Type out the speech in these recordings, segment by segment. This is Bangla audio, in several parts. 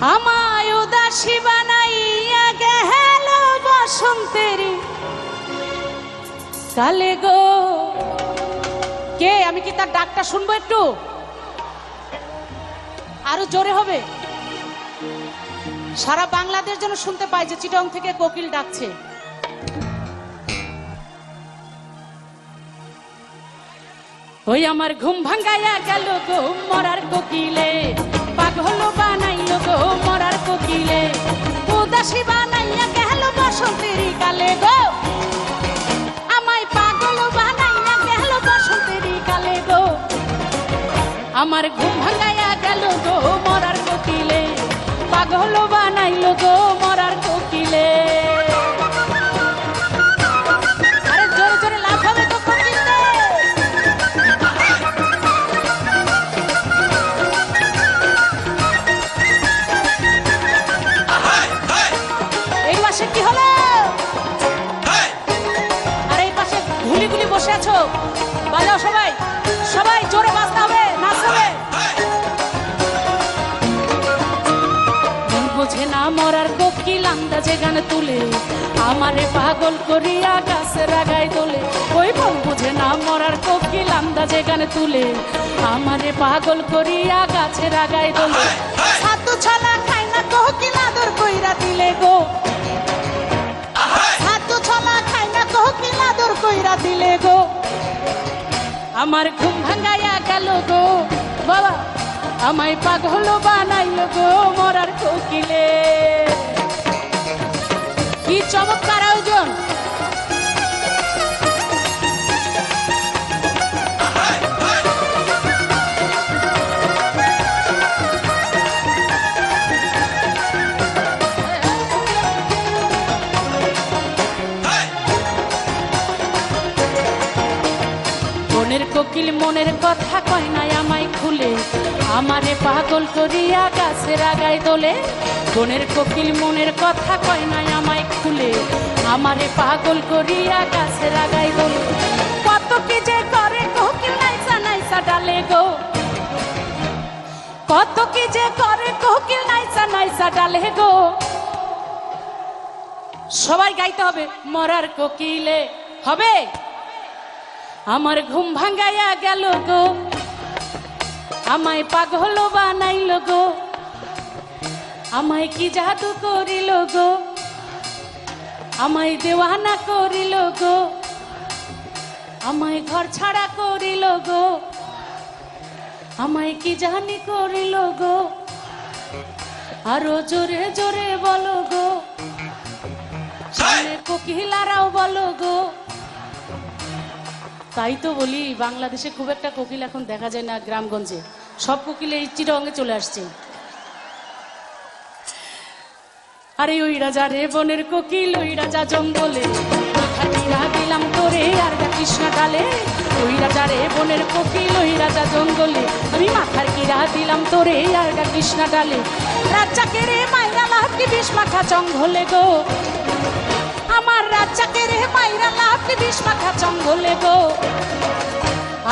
আমায় উদাসী বানাইয়া গেল বসন্তের। কালে গো। কে? আমি কি তার ডাকটা শুনব একটু? আরও জোরে হবে। সারা বাংলাদেশ যেন শুনতে পাই যে চিটং থেকে কোকিল ডাকছে। ওই আমার ঘুম ভাঙ্গাইয়া গেল গো, মরার কোকিলে। পাগল বানাইল গো মরার কোকিলে, উদাসী বানাইয়া গেল বসন্তের কালে গো। আমায় পাগল বানাইয়া গেল বসন্তের কালে গো। আমার ঘুম ভাঙ্গাইয়া গেল গো মরার কোকিলে, পাগল কোকিল গান তুলে আমারে পাগল করিয়া গাছে রাগাই তোলে। ওই মন বুঝে না মরার কোকিল আন্দাজে গান তুলে আমারে পাগল করিয়া গাছে রাগাই তোলে। সাতু ছলা খাই না কোকিল আদর কইরা দিলে গো। সাতু ছলা খাই না কোকিল আদর কইরা দিলে গো। আমার ঘুম ভাঙাইয়া গেল গো। বাবা আমায় পাগল বানাইল গো মরার কোকিলে। Yiğit Çabuk Karaüzün. মনের কোকিল মনের কথা কয় নাই আমায় খুলে। আমারে পাগল করিয়া গাছে রাগায় দোলে মনের কোকিল মনের কথা কয় নাই আমায় খুলে। আমারে পাগল করিয়া গাছে রাগায় দোলে কত কি যে করে কোকিল নাইসা নাইসা ডালে গো। কত কি যে করে কোকিল নাইসা নাইসা ডালে গো। সবাই গাইতে হবে, মরার কোকিলে। হবে? আমার ঘুম ভাঙ্গাইয়া গেল গো। আমায় পাগল বানাইল গো। আমায় কি জাদু করিল গো। আমায় দেওয়ানা করিল গো। আমায় ঘর ছাড়া করিল গো। আমায় কি জানি করিল গো। আরও জোরে জোরে বলো গো। কোকিলারাও বলো গো। তাই তো বলি, বাংলাদেশে খুব একটা কোকিল এখন দেখা যায় না গ্রামগঞ্জে। সব কোকিল এই চিরঙ্গে চলে আসছে। আরে ওই রাজা রে বনের কোকিল, ওই রাজা জঙ্গলে। দিলাম তোরে, আর কৃষ্ণা ডালে ওই রাজা রে বনের কোকিল, ওই রাজা জঙ্গলে। আমি মাথার কিরা দিলাম তোরে, আর কৃষ্ণা ডালে রাজাকে রে মাইরা লাহকি বিষ মাখা জঙ্গলে গো। আমার রাজাকে রে মাইরা কাফি দিস মাথা জঙ্গলে গো।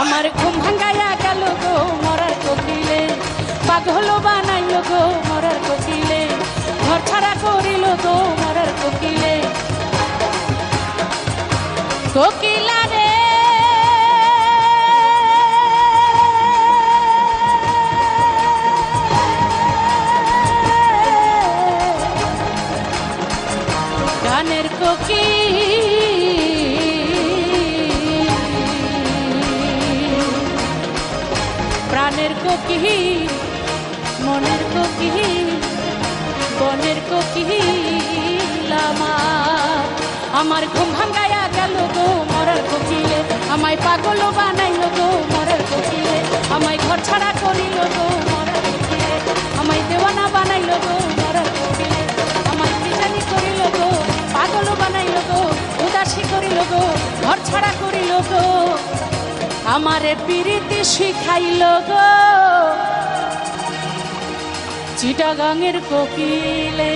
আমার ঘুম ভাঙ্গাইয়া গেল গো মরার কোকিলে। পাগল বানাইল গো মরার কোকিলে। ঘর ছাড়া করিল গো মরার কোকিলে। কোকিলা প্রাণের কোকি মনের কোকি বনের কোকি আমার। ঘুম ভাঙ্গাইয়া গেল গো মরার কোকিলে। আমায় পাগল বানাইল গো মরার কোকিলে। আমায় ঘর ছাড়া ঘর ছাড়া করিল গো। আমারে পিরিতি শিখাইল গো। চিটাগাঙের কোকিলে